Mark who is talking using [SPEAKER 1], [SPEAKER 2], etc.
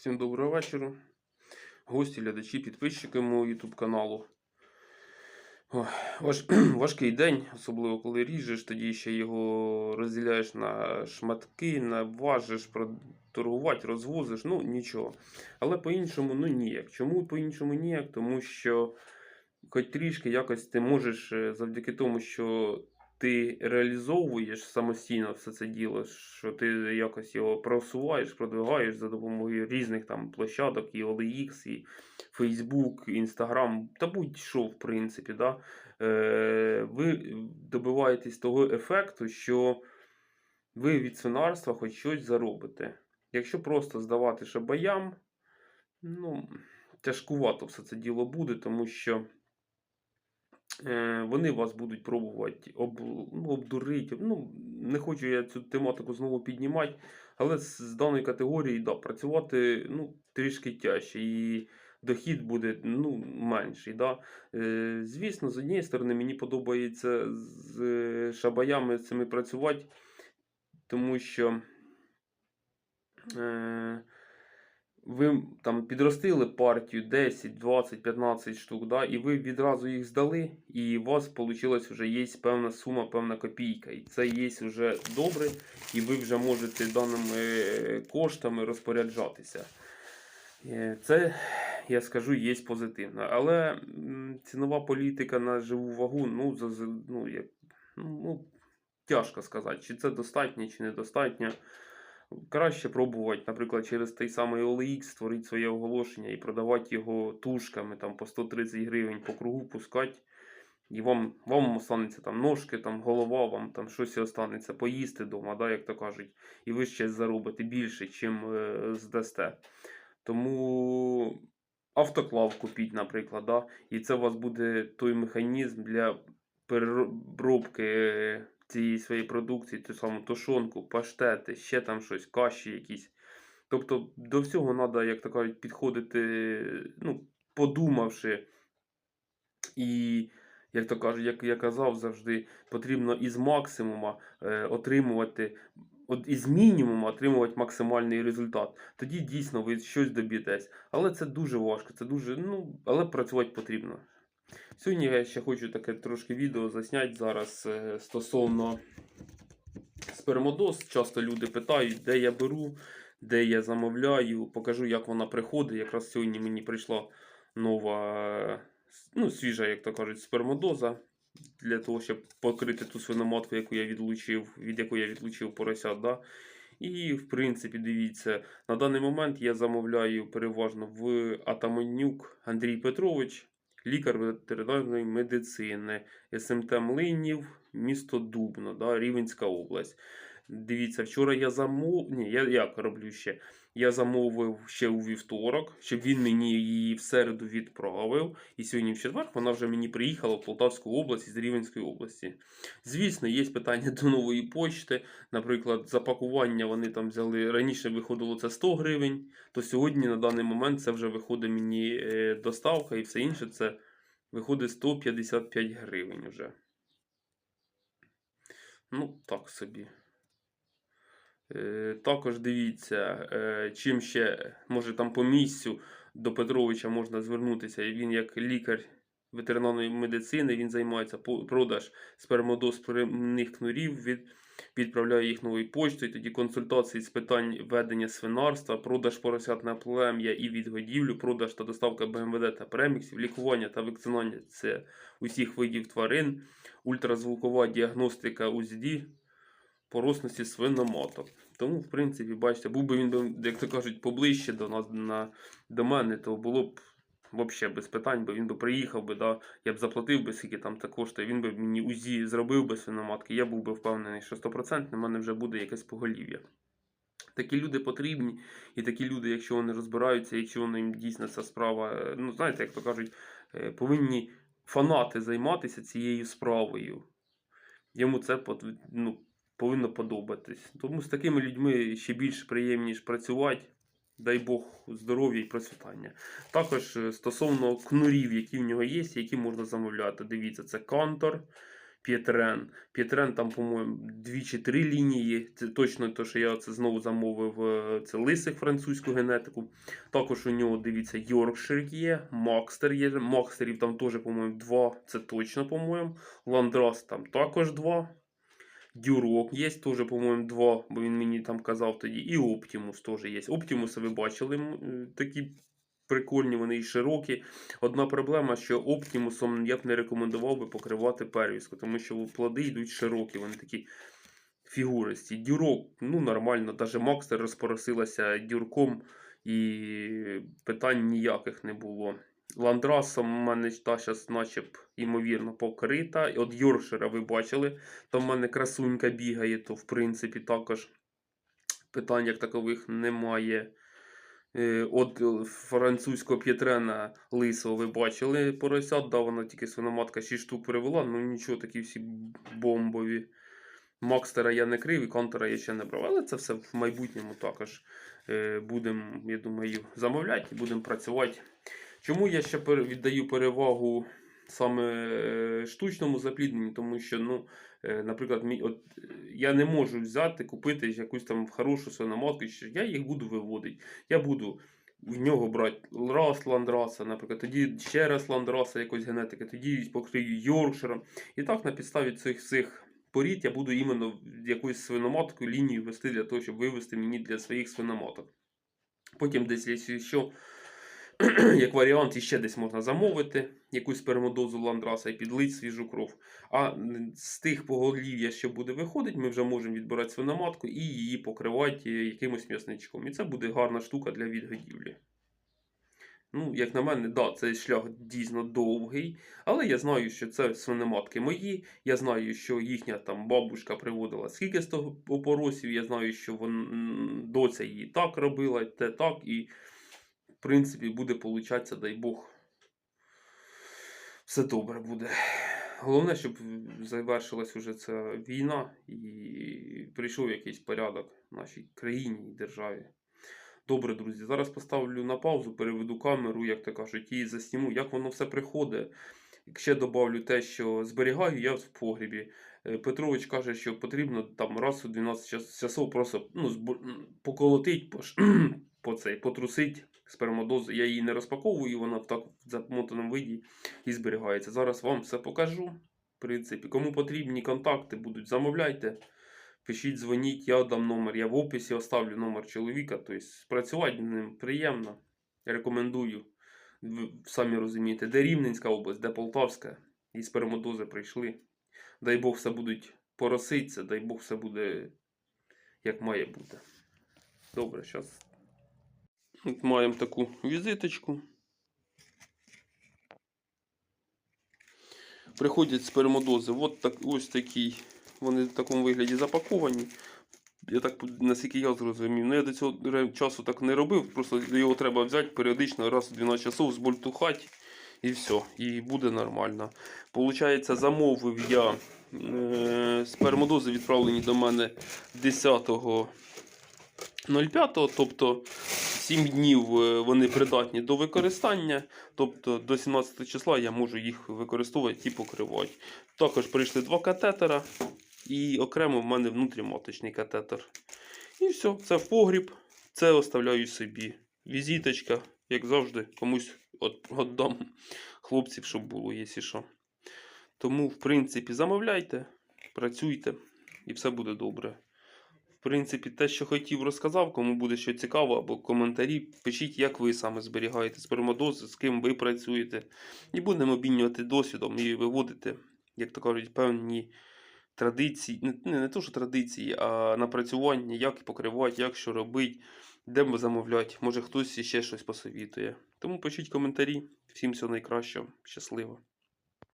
[SPEAKER 1] Всім доброго вечора. Гості, глядачі, підписчики мого YouTube каналу. Важ, важкий день, особливо коли ріжеш, тоді ще його розділяєш на шматки, наважиш, торгувати, розвозиш, ну нічого. Але по-іншому, ну ніяк. Чому по-іншому ніяк? Тому що хоч трішки якось ти можеш е, завдяки тому, що ти реалізовуєш самостійно все це діло, що ти якось його просуваєш, продвигаєш за допомогою різних там площадок, і OLX, і Facebook, Instagram, та будь-що, в принципі, да? е, ви добиваєтесь того ефекту, що ви від свинарства хоч щось заробите. Якщо просто здавати шабаям, ну, тяжкувато все це діло буде, тому що вони вас будуть пробувати об, ну, обдурити. Ну, не хочу я цю тематику знову піднімати, але з, з даної категорії да, працювати ну, трішки тяжче. І дохід буде ну, менший. Да? Е, звісно, з однієї сторони, мені подобається з е, шабаями цими працювати, тому що. Е, ви там підростили партію 10, 20, 15 штук, да, і ви відразу їх здали, і у вас вийшло вже є певна сума, певна копійка. І це є вже добре, і ви вже можете даними е, коштами розпоряджатися. Е, Це, я скажу, є позитивно. Але цінова політика на живу вагу, ну, ну, як, ну, тяжко сказати, чи це достатньо, чи недостатньо. Краще пробувати, наприклад, через той самий OLX створити своє оголошення і продавати його тушками там, по 130 гривень по кругу пускати. І вам, вам останеться там ножки, там голова, вам там щось останеться поїсти вдома, да, як то кажуть. І ви ще заробите більше, чим е, здасте. Тому автоклав купіть, наприклад, да, і це у вас буде той механізм для переробки е, цієї своєї продукції, ту саму тушонку, паштети, ще там щось, каші якісь. Тобто до всього треба, як то кажуть, підходити, ну, подумавши. І, як то кажуть, як я казав завжди, потрібно із максимума е, отримувати, от із мінімуму отримувати максимальний результат. Тоді дійсно ви щось доб'єтесь. Але це дуже важко, це дуже, ну, але працювати потрібно. Сьогодні я ще хочу таке трошки відео засняти зараз е, стосовно спермодоз. Часто люди питають, де я беру, де я замовляю. Покажу, як вона приходить. Якраз сьогодні мені прийшла нова, е, ну, свіжа, як то кажуть, спермодоза. Для того, щоб покрити ту свиноматку, яку я відлучив, від якої я відлучив поросят. Да? І, в принципі, дивіться, на даний момент я замовляю переважно в Атаманюк Андрій Петрович лікар ветеринарної медицини, СМТ Млинів, місто Дубно, да, Рівенська область. Дивіться, вчора я замовив. Ні, я як роблю ще? Я замовив ще у вівторок, щоб він мені її в середу відправив. І сьогодні в четвер вона вже мені приїхала в Полтавську область із Рівенської області. Звісно, є питання до нової почти. Наприклад, запакування вони там взяли раніше виходило це 100 гривень, то сьогодні на даний момент це вже виходить мені е, доставка і все інше це виходить 155 гривень вже. Ну, так собі. Е, Також дивіться, е, чим ще, може там по місцю до Петровича можна звернутися. Він як лікар ветеринарної медицини, він займається продаж спермодоз перемних кнурів, від, відправляє їх новою почтою, тоді консультації з питань ведення свинарства, продаж поросят на плем'я і відгодівлю, продаж та доставка БМВД та преміксів, лікування та вакцинування це усіх видів тварин, ультразвукова діагностика УЗД, поросності свиноматок. Тому, в принципі, бачите, був би він, як то кажуть, поближче до нас на, до мене, то було б взагалі без питань, бо він би приїхав би, да, я б заплатив би, скільки там це коштує, він би мені УЗІ зробив би свиноматки, я був би впевнений, що 100% на мене вже буде якесь поголів'я. Такі люди потрібні, і такі люди, якщо вони розбираються, якщо вони їм дійсно ця справа, е, ну знаєте, як то кажуть, е, повинні фанати займатися цією справою. Йому це ну, повинно подобатись. Тому з такими людьми ще більш приємніше працювати. Дай Бог здоров'я і процвітання. Також е, стосовно кнурів, які в нього є, які можна замовляти. Дивіться, це Кантор, П'єтрен. П'єтрен там, по-моєму, дві чи три лінії. Це точно те, що я це знову замовив. е, Це лисих французьку генетику. Також у нього, дивіться, Йоркшир є, Макстер є. Макстерів там теж, по-моєму, два. Це точно, по-моєму. Ландрас там також два. Дюрок є, теж, по-моєму, два, бо він мені там казав тоді. І Оптимус теж є. Оптимуси ви бачили, е, такі прикольні, вони і широкі. Одна проблема, що Оптимусом я б не рекомендував би покривати первіску, тому що плоди йдуть широкі, вони такі фігуристі. Дюрок, ну нормально, навіть Макстер розпоросилася дюрком і питань ніяких не було. Ландрасом у мене та зараз наче б, ймовірно, покрита. От Йоршера ви бачили, там в мене красунька бігає, то в принципі також питань як такових немає. Е, От е, французького п'єтрена лисого ви бачили поросят, да, вона тільки свиноматка 6 штук перевела, ну нічого, такі всі бомбові. Макстера я не крив і Кантера я ще не брав, але це все в майбутньому також е, будемо, я думаю, замовляти і будемо працювати. Чому я ще віддаю перевагу саме е, штучному заплідненню? Тому що, ну, е, наприклад, от, я не можу взяти, купити якусь там хорошу свиноматку, що я їх буду виводити. Я буду в нього брати раз ландраса, наприклад, тоді ще раз ландраса якоїсь генетики, тоді покрию Йоркширом. І так на підставі цих всіх порід я буду іменно якоюсь свиноматкою лінію вести для того, щоб вивести мені для своїх свиноматок. Потім десь, якщо що, як варіант, іще десь можна замовити якусь спермодозу ландраса і підлить свіжу кров. А з тих поголів'я, що буде виходити, ми вже можемо відбирати свиноматку і її покривати е, якимось м'ясничком. І це буде гарна штука для відгодівлі. Ну, як на мене, да, цей шлях дійсно довгий, але я знаю, що це свиноматки мої. Я знаю, що їхня там бабушка приводила скільки з того опоросів. Я знаю, що вон, доця її так робила, те так, і в принципі буде получатися, дай Бог. Все добре буде. Головне, щоб завершилась уже ця війна і прийшов якийсь порядок в нашій країні і державі. Добре, друзі, зараз поставлю на паузу, переведу камеру, як то кажуть, і засніму, як воно все приходить. Ще добавлю те, що зберігаю я в погрібі. Е, Петрович каже, що потрібно там раз у 12 час- часов просто ну, поколотить, пош... по цей, потрусить спермодозу. Я її не розпаковую, вона в так замотаному виді і зберігається. Зараз вам все покажу. В принципі, кому потрібні контакти будуть, замовляйте. Пишіть, дзвоніть, я дам номер. Я в описі оставлю номер чоловіка. Тобто працювати з ним приємно. Рекомендую. Ви самі розумієте, де Рівненська область, де Полтавська. І спермодози прийшли. Дай Бог все будуть пороситися, дай Бог все буде як має бути. Добре, зараз. Маємо таку візиточку. Приходять спермодози. От так, ось такий. Вони в такому вигляді запаковані. Я так, наскільки я зрозумів. Ну, я до цього часу так не робив. Просто його треба взяти періодично раз у 12 часов, збольтухати і все. І буде нормально. Получається, замовив я е, спермодози відправлені до мене 10.05, тобто 7 днів е, вони придатні до використання. Тобто до 17 числа я можу їх використовувати і покривати. Також прийшли два катетера. І окремо в мене внутріматочний катетер. І все, це в погріб. Це оставляю собі. Візиточка, як завжди, комусь отдам хлопців, щоб було, якщо що. Тому, в принципі, замовляйте, працюйте, і все буде добре. Принципі, те, що хотів, розказав. Кому буде що цікаво, або коментарі, пишіть, як ви саме зберігаєте спермодози, з ким ви працюєте. І будемо обмінювати досвідом і виводити, як то кажуть, певні традиції, не, не то, що традиції, а напрацювання, як покривати, як що робити, де замовляти. Може хтось ще щось посовітує. Тому пишіть коментарі. Всім всього найкращого. Щасливо!